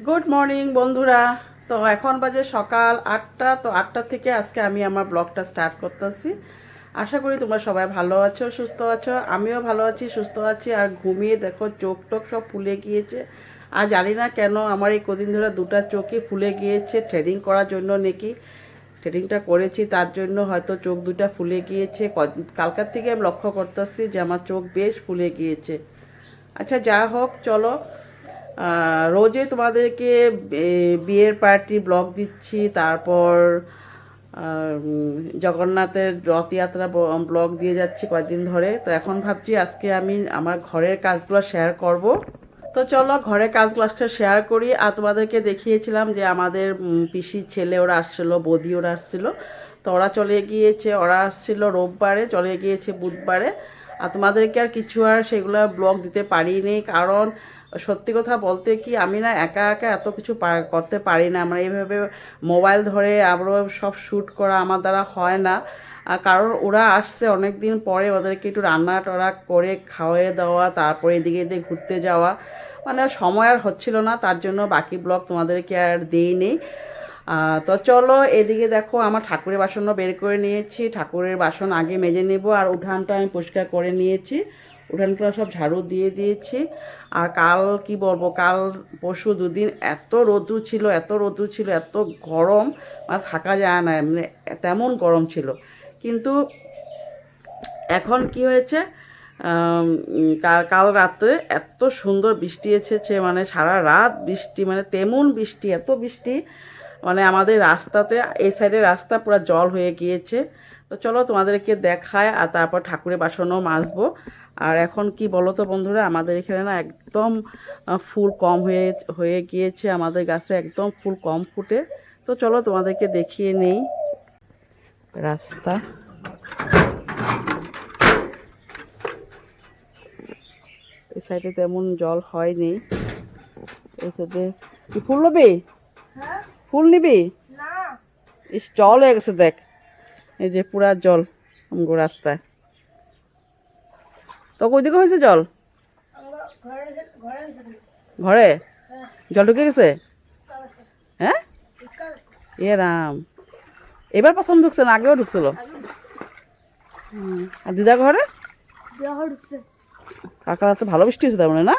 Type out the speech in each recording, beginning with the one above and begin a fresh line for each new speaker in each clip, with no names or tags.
Good morning বন্ধুরা। তো এখন বাজে সকাল আটটা। তো আটটা থেকে আজকে আমি আমার ব্লগটা স্টার্ট করতেছি। আশা করি তোমরা সবাই ভালো আছো, সুস্থ আছো। আমিও ভালো আছি, সুস্থ আছি। আর ঘুমিয়ে দেখো, চোখ টোক সব ফুলে গিয়েছে। আর জানি না কেন আমার এই কদিন ধরে দুটা চোখই ফুলে গিয়েছে ট্রেডিং করার জন্য নাকি। ট্রেডিংটা করেছি, তার জন্য হয়তো চোখ দুটা ফুলে গিয়েছে। কালকার থেকে আমি লক্ষ্য করতেছি যে আমার চোখ বেশ ফুলে গিয়েছে। আচ্ছা যা হোক, চলো। রোজে তোমাদেরকে বিয়ের পার্টি ব্লগ দিচ্ছি, তারপর জগন্নাথের রথযাত্রা ব্লগ দিয়ে যাচ্ছি কয়েকদিন ধরে। তো এখন ভাবছি আজকে আমি আমার ঘরের কাজগুলো শেয়ার করব। তো চলো ঘরের কাজগুলো আজকে শেয়ার করি। আর তোমাদেরকে দেখিয়েছিলাম যে আমাদের পিসির ছেলে ওরা আসছিল, বৌদি ওরা আসছিল। তো ওরা চলে গিয়েছে, ওরা আসছিল রোববারে, চলে গিয়েছে বুধবারে। আর তোমাদেরকে আর কিছু আর সেগুলো ব্লগ দিতে পারিনি, কারণ সত্যি কথা বলতে কি আমি না একা একা এত কিছু করতে পারি না। আমরা এইভাবে মোবাইল ধরে আবারও সব শ্যুট করা আমার দ্বারা হয় না। কারণ ওরা আসছে অনেক দিন পরে ওদেরকে একটু রান্না টান্না করে খাওয়াই দেওয়া তারপরে এদিকে এদিকে ঘুরতে যাওয়া। মানে সময় আর হচ্ছিল না তার জন্য বাকি ব্লগ তোমাদেরকে আর দিইনি আহ, তো চলো এদিকে দেখো আমার ঠাকুরের বাসনও বের করে নিয়েছি। ঠাকুরের বাসন আগে মেজে নেব আর উঠানটা আমি পরিষ্কার করে নিয়েছি। উঠানটা সব ঝাড়ু দিয়ে দিয়েছি। আর কাল কি বলব, কাল পরশু দুদিন এত রোদ্রু ছিল, এত রোদ্রু ছিল, এত গরম মানে থাকা যায় না মানে তেমন গরম ছিল। কিন্তু এখন কি হয়েছে কাল- রাত্রে এত সুন্দর বৃষ্টি এসেছে মানে সারা রাত বৃষ্টি মানে তেমন বৃষ্টি, এত বৃষ্টি মানে আমাদের রাস্তাতে, এই সাইডে রাস্তা পুরো জল হয়ে গিয়েছে। তো চলো তোমাদেরকে দেখায় আর তারপর ঠাকুরের বাসনও মাজবো। আর এখন কি বলো তো বন্ধুরা আমাদের এখানে না একদম ফুল কম হয়ে হয়ে গিয়েছে আমাদের গাছে একদম ফুল কম ফুটে। তো চলো তোমাদেরকে দেখিয়ে নেই। রাস্তা। এই সাইডে তেমন জল হয়নি। এই সাইডে কি ফুল নেবি? ফুল নিবি? ইস জল হয়ে গেছে দেখ। এই যে পুরা জল আমগো রাস্তায়। তো ওইদিকে হয়েছে জল? ঘরে? জল ঢুকে গেছে? হ্যাঁ? এ রাম। এবার প্রথম ঢুকছে না আগেও ঢুকছিল? আর দিদা ঘরে? কাকা রাতে ভালো বৃষ্টি হয়েছে তার মানে না?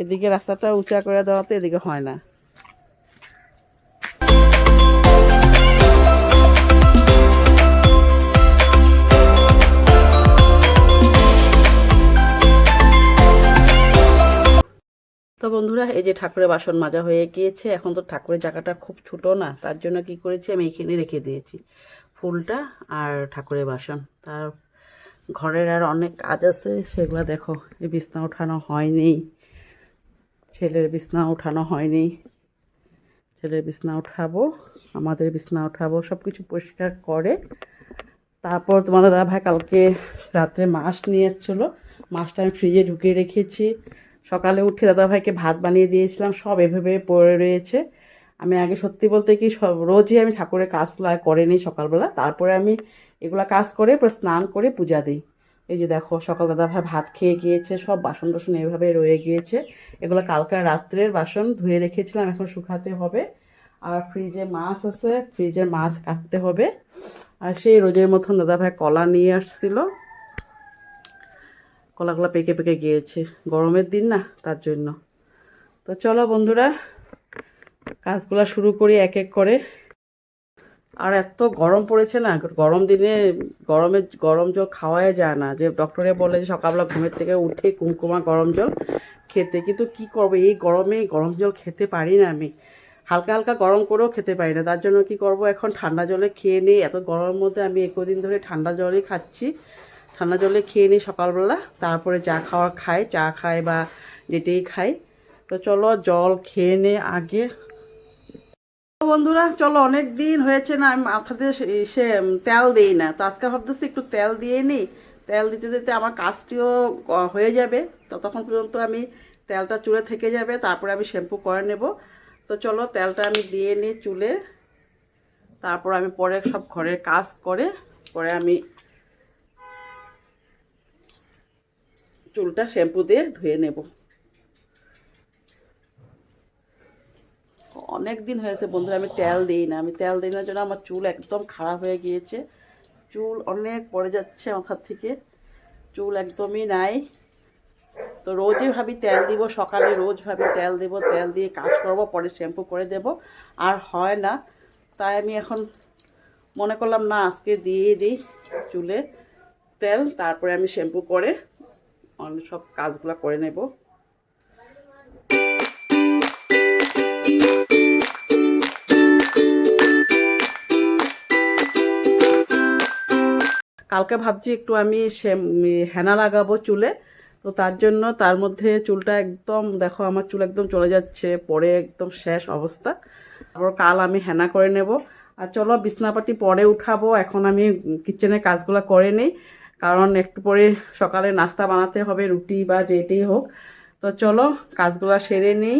এদিকে রাস্তাটা উঁচা করে দেওয়াতে এদিকে হয় না। তো বন্ধুরা, এই যে ঠাকুরের বাসন মাজা হয়ে গিয়েছে, এখন তো ঠাকুরের জায়গাটা খুব ছোট না, তার জন্য কি করেছি আমি এখানে রেখে দিয়েছি ফুলটা আর ঠাকুরের বাসন। তার ঘরের আর অনেক কাজ আছে, সেগুলো দেখো, এই বিছনা ওঠানো হয়নি, ছেলের বিছনা ওঠানো হয়নি। ছেলের বিছনা উঠাবো, আমাদের বিছনা উঠাবো সব কিছু পরিষ্কার করে। তারপর তোমাদের দাদা ভাই কালকে রাত্রে মাছ নিয়ে এসেছিল, মাছটা আমি ফ্রিজে ঢুকিয়ে রেখেছি। সকালে উঠে দাদা ভাইকে ভাত বানিয়ে দিয়েছিলাম, সব এভাবে পড়ে রয়েছে। আমি আগে সত্যি বলতে কি, সব রোজই আমি ঠাকুরের কাজ করে নিই সকালবেলা। তারপরে আমি এগুলা কাজ করে, পরে স্নান করে পূজা দিই। এই যে দেখো, সকাল দাদা ভাই ভাত খেয়ে গিয়েছে, সব বাসন টাসন এভাবে রয়ে গিয়েছে। এগুলো কালকার রাত্রের বাসন ধুয়ে রেখেছিলাম, এখন শুকাতে হবে। আর ফ্রিজে মাছ আছে, ফ্রিজের মাছ কাটতে হবে। আর সেই রোজের মতন দাদা ভাই কলা নিয়ে আসছিল। কলাগুলো পেকে পেকে গিয়েছে। গরমের দিন না, তার জন্য। তো চলো বন্ধুরা, কাজগুলো শুরু করি এক এক করে। আর এত গরম পড়েছে না, গরম দিনে গরমে গরম জল খাওয়াই যায় না। যে ডক্টরে বলে যে সকালবেলা ঘুমের থেকে উঠে কুমকুমা গরম জল খেতে, কিন্তু কি করব? এই গরমে গরম জল খেতে পারি না আমি। হালকা হালকা গরম করেও খেতে পারি না। তার জন্য কি করব? এখন ঠান্ডা জলে খেয়ে নিই। এত গরমের মধ্যে আমি একদিন ধরে ঠান্ডা জলই খাচ্ছি। ঠান্ডা জলে খেয়ে নিই সকালবেলা, তারপরে চা খাওয়া খাই, চা খাই বা যেটাই খাই। তো চলো জল খেয়ে নে আগে। বন্ধুরা, চলো অনেক দিন হয়েছে না, আমি মাথাতে সে তেল দিই না। তো আজকে ভাবতেছি একটু তেল দিয়ে নিই। তেল দিতে দিতে আমার কাজটিও হয়ে যাবে। ততক্ষণ পর্যন্ত আমি তেলটা চুলে থেকে যাবে, তারপরে আমি শ্যাম্পু করে নেব। তো চলো তেলটা আমি দিয়ে নিই চুলে। তারপর আমি পরে সব ঘরের কাজ করে, পরে আমি চুলটা শ্যাম্পু দিয়ে ধুয়ে নেব। অনেক দিন হয়েছে বন্ধুরা, আমি তেল দিই না। আমি তেল দিই না জন্য আমার চুল একদম খারাপ হয়ে গিয়েছে। চুল অনেক পড়ে যাচ্ছে মাথার থেকে। চুল একদমই নাই। তো রোজই ভাবি তেল দিব, সকালে রোজ ভাবি তেল দিব, তেল দিয়ে কাজ করব, পরে শ্যাম্পু করে দেব। আর হয় না, তাই আমি এখন মনে করলাম না, আজকে দিয়ে দিই চুলে তেল, তারপরে আমি শ্যাম্পু করে অন্য সব কাজগুলো করে নেব। কালকে ভাবছি একটু আমি হেনা লাগাবো চুলে। তো তার জন্য তার মধ্যে চুলটা একদম, দেখো আমার চুল একদম চলে যাচ্ছে, পরে একদম শেষ অবস্থা। তারপর কাল আমি হেনা করে নেব। আর চলো বিছনাপাটি পরে উঠাবো, এখন আমি কিচেনের কাজগুলো করে নিই। কারণ একটু পরে সকালে নাস্তা বানাতে হবে, রুটি বা যেটাই হোক। তো চলো, কাজগুলো সেরে নিই।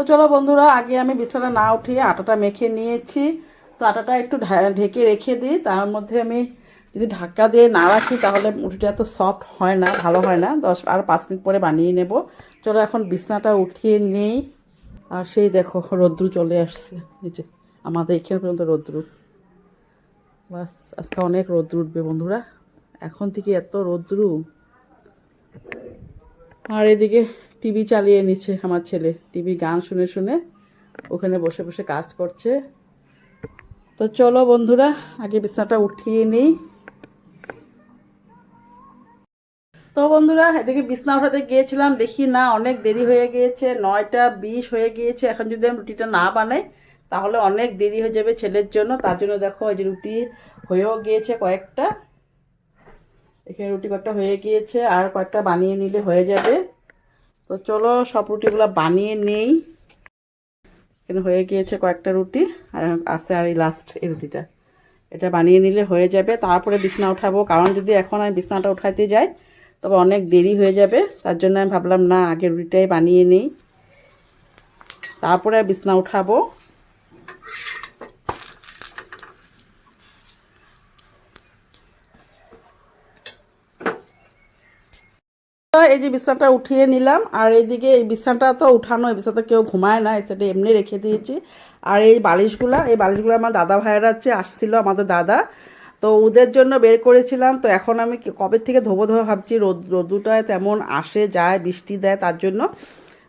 তো চলো বন্ধুরা, আগে আমি বিছানা না উঠিয়ে আটাটা মেখে নিয়েছি। তো আটাটা একটু ঢেকে রেখে দিই। তার মধ্যে আমি যদি ঢাকা দিয়ে না রাখি, তাহলে মুঠিটা এত সফট হয় না, ভালো হয় না। দশ আর পাঁচ মিনিট পরে বানিয়ে নেব। চলো এখন বিছনাটা উঠিয়ে নেই। আর সেই দেখো, রোদ্রু চলে আসছে। নিচে আমাদের এখানে পর্যন্ত রোদ্রু। বাস, আজকে অনেক রোদ্রু উঠবে বন্ধুরা। এখন থেকে এত রোদ্রু। আর এদিকে টিভি চালিয়ে নিচ্ছে আমার ছেলে। টিভি গান শুনে শুনে ওখানে বসে বসে কাজ করছে। তো চলো বন্ধুরা, আগে বিছানাটা উঠিয়ে নিই। তো বন্ধুরা, এদিকে বিছনা উঠাতে গিয়েছিলাম, দেখি না, অনেক দেরি হয়ে গিয়েছে, নয়টা বিশ হয়ে গিয়েছে। এখন যদি আমি রুটিটা না বানাই, তাহলে অনেক দেরি হয়ে যাবে ছেলের জন্য। তার জন্য দেখো, এই যে রুটি হয়েও গিয়েছে কয়েকটা। এখানে রুটি কয়েকটা হয়ে গিয়েছে, আর কয়েকটা বানিয়ে নিলে হয়ে যাবে। তো চলো সব রুটিগুলো বানিয়ে নেই। এখানে হয়ে গিয়েছে কয়েকটা রুটি, আর আছে আর এই লাস্ট এই রুটিটা। এটা বানিয়ে নিলে হয়ে যাবে। তারপরে বিছনা উঠাবো, কারণ যদি এখন আমি বিছনাটা উঠাইতে যাই, তবে অনেক দেরি হয়ে যাবে। তার জন্য আমি ভাবলাম, না আগে রুটিটাই বানিয়ে নেই। তারপরে বিছনা উঠাবো। এই যে বিছানাটা উঠিয়ে নিলাম, আর এইদিকে এই বিছানাটা তো উঠানো, এই বিছানাটা কেউ ঘুমায় না সেটা এমনি রেখে দিয়েছি। আর এই বালিশগুলা, এই বালিশগুলো আমার দাদা ভাইয়েরা হচ্ছে আসছিল, আমাদের দাদা। তো ওদের জন্য বের করেছিলাম, তো এখন আমি কবে থেকে ধোবো ধোবো ভাবছি, রোদ রোদ্রুটায় তেমন আসে, যায়, বৃষ্টি দেয় তার জন্য।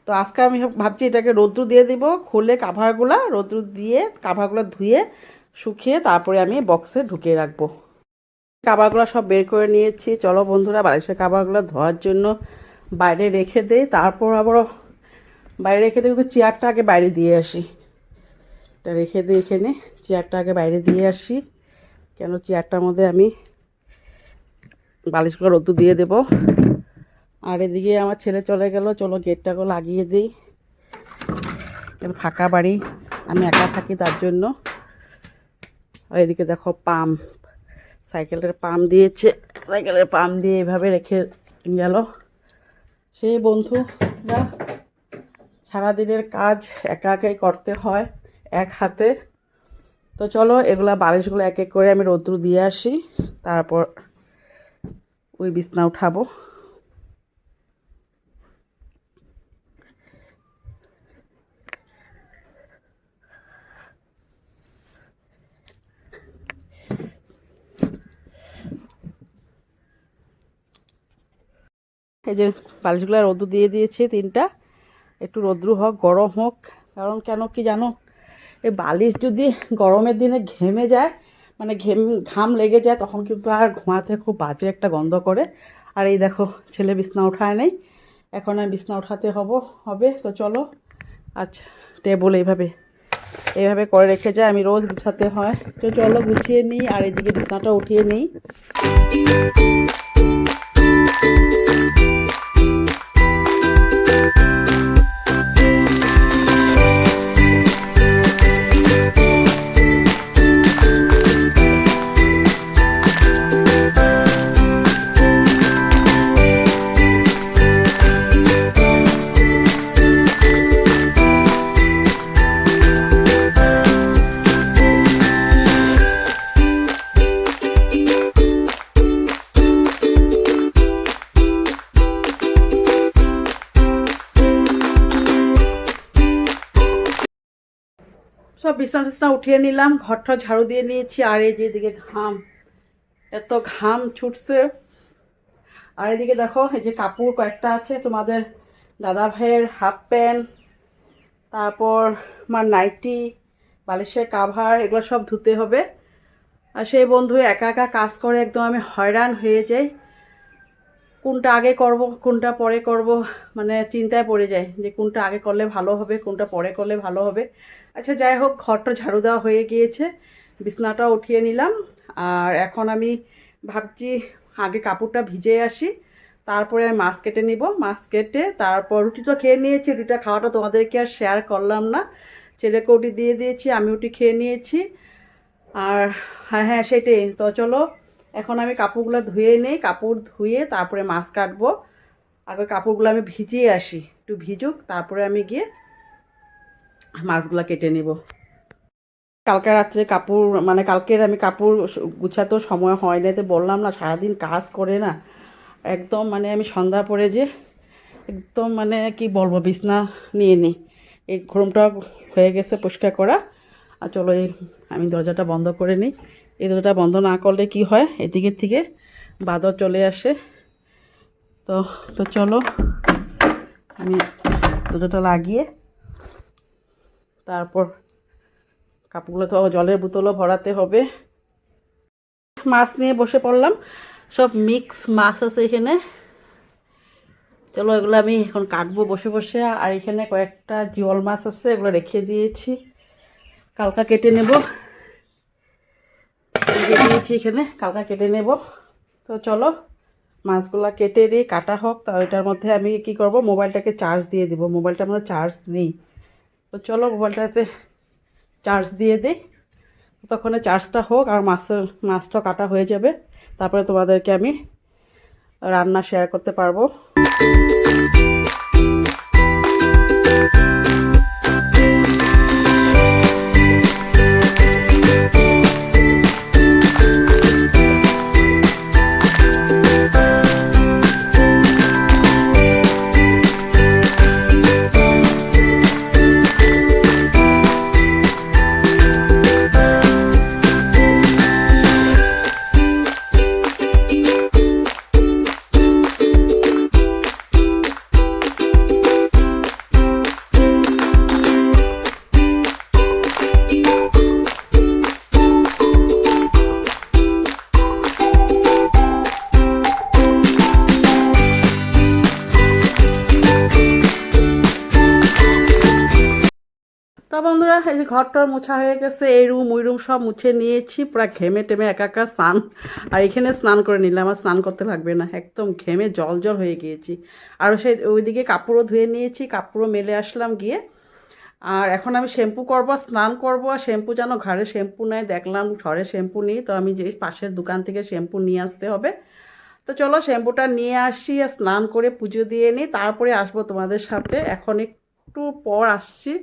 তো আজকে আমি ভাবছি এটাকে রোদ্রু দিয়ে দিব, খুলে কাভারগুলা, রোদ্রু দিয়ে কাভারগুলো ধুয়ে, শুকিয়ে তারপরে আমি বক্সে ঢুকিয়ে রাখব। কাবারগুলো সব বের করে নিয়েছি। চলো বন্ধুরা, বালিশের কাবারগুলো ধোয়ার জন্য বাইরে রেখে দেই। তারপর আবার বাইরে রেখে দিয়ে কিন্তু চেয়ারটা আগে বাইরে দিয়ে আসি। এটা রেখে দিই এখানে। চেয়ারটা আগে বাইরে দিয়ে আসি। কেন চেয়ারটার মধ্যে আমি বালিশগুলো রোদ্দু দিয়ে দেব। আর এদিকে আমার ছেলে চলে গেল। চলো গেটটাকে লাগিয়ে দিই। ফাঁকা বাড়ি। আমি একা থাকি তার জন্য। আর এদিকে দেখো পাম্প। সাইকেলের পাম্প দিয়েছে। সাইকেলের পাম্প দিয়ে এভাবে রেখে গেল। সেই বন্ধুরা সারাদিনের কাজ একা একাই করতে হয়, এক হাতে। তো চলো, এগুলা বালিশগুলো এক এক করে আমি রৌদ্র দিয়ে আসি, তারপর ওই বিছনা উঠাবো। এই যে বালিশগুলো রোদ্দু দিয়ে দিয়েছি তিনটা। একটু রোদ্রু হোক, গরম হোক, কারণ কেন কি জানো? এই বালিশ যদি গরমের দিনে ঘেমে যায় মানে ঘেম, ঘাম লেগে যায়, তখন কিন্তু আর ঘুমাতে খুব বাজে একটা গন্ধ করে। আর এই দেখো, ছেলে বিছনা ওঠায় নেই। এখন আর বিছনা ওঠাতে হব, হবে। তো চলো আচ্ছা টেবল এইভাবে এইভাবে করে রেখে যায়, আমি রোজ গুছাতে হয়। তো চলো গুছিয়ে নিই, আর এদিকে বিছানাটা উঠিয়ে নিই। সব বিছানা টিছনা উঠিয়ে নিলাম, ঘরটা ঝাড়ু দিয়ে নিয়েছি, আর এই যে এদিকে ঘাম, এত ঘাম ছুটছে। আর এদিকে দেখো, এই যে কাপড় কয়েকটা আছে, তোমাদের দাদা ভাইয়ের হাফ প্যান্ট, তারপর আমার নাইটি, বালিশের কাভার, এগুলো সব ধুতে হবে। আর সেই বন্ধু একা একা কাজ করে, একদম আমি হয়রান হয়ে যাই। কোনটা আগে করব, কোনটা পরে করব মানে চিন্তায় পড়ে যায় যে কোনটা আগে করলে ভালো হবে, কোনটা পরে করলে ভালো হবে। আচ্ছা যাই হোক, ঘরটা ঝাড়ু দেওয়া হয়ে গিয়েছে। বিছনাটা উঠিয়ে নিলাম। আর এখন আমি ভাবছি আগে কাপড়টা ভিজে আসি, তারপরে আমি মাছ কেটে নিব। মাছ কেটে তারপর রুটি তো খেয়ে নিয়েছি, রুটিটা খাওয়াটা তোমাদেরকে আর শেয়ার করলাম না। ছেলেকে রুটি দিয়ে দিয়েছি আমি রুটি খেয়ে নিয়েছি। আর হ্যাঁ হ্যাঁ সেটাই। তো চলো এখন আমি কাপড়গুলো ধুয়ে নেই, কাপড় ধুয়ে তারপরে মাছ কাটবো। আগে কাপড়গুলো আমি ভিজিয়ে আসি, একটু ভিজুক, তারপরে আমি গিয়ে মাছগুলো কেটে নেব। কালকে রাত্রে কাপড় মানে কালকের আমি কাপড় গুছাতেও সময় হয় না তো বললাম না, সারাদিন কাজ করে না। একদম মানে আমি সন্ধ্যা পরে যে একদম মানে কি বলব, বিছনা নিয়ে নিই। এই ঘরমটা হয়ে গেছে পরিষ্কার করা। আর চলো এই, আমি দরজাটা বন্ধ করে নিই। এই দরজাটা বন্ধ না করলে কি হয়? এদিকের থেকে বাদর চলে আসে। তো তো চলো, আমি দুটোটা লাগিয়ে তারপর কাপড়গুলো তো জলের বোতলও ভরাতে হবে। মাছ নিয়ে বসে পড়লাম। সব মিক্স মাছ আছে এখানে। চলো, এগুলো আমি এখন কাটবো বসে বসে। আর এখানে কয়েকটা জিওল মাছ আছে, এগুলো রেখে দিয়েছি। কালকা কেটে নেব। রেখে দিয়েছি এখানে কালকা কেটে নেব। তো চলো, মাছগুলো কেটে দিই কাটা হোক, তা ওইটার মধ্যে আমি কি করব, মোবাইলটাকে চার্জ দিয়ে দিব। মোবাইলটার মধ্যে চার্জ নেই। তো চলো, মোবাইলটাতে চার্জ দিয়ে দিই। তখন চার্জটা হোক আর মাছের, মাছটা কাটা হয়ে যাবে। তারপরে তোমাদেরকে আমি রান্না শেয়ার করতে পারব। এই যে ঘরটার মোছা হয়ে গেছে, এই রুম, ওই রুম সব মুছে নিয়েছি, পুরো ঘেমে টেমে একাকার স্নান। আর এখানে স্নান করে নিলাম, আর স্নান করতে লাগবে না, একদম ঘেমে জল জল হয়ে গিয়েছি। আর সেই ওইদিকে কাপড়ও ধুয়ে নিয়েছি, কাপড়ও মেলে আসলাম গিয়ে। আর এখন আমি শ্যাম্পু করব, স্নান করব, আর শ্যাম্পু যেন ঘরে শ্যাম্পু নেয় দেখলাম ঘরে শ্যাম্পু নিই, তো আমি যে পাশের দোকান থেকে শ্যাম্পু নিয়ে আসতে হবে। তো চলো শ্যাম্পুটা নিয়ে আসি, আর স্নান করে পুজো দিয়ে নিই, তারপরে আসব তোমাদের সাথে। এখন একটু পর আসছি।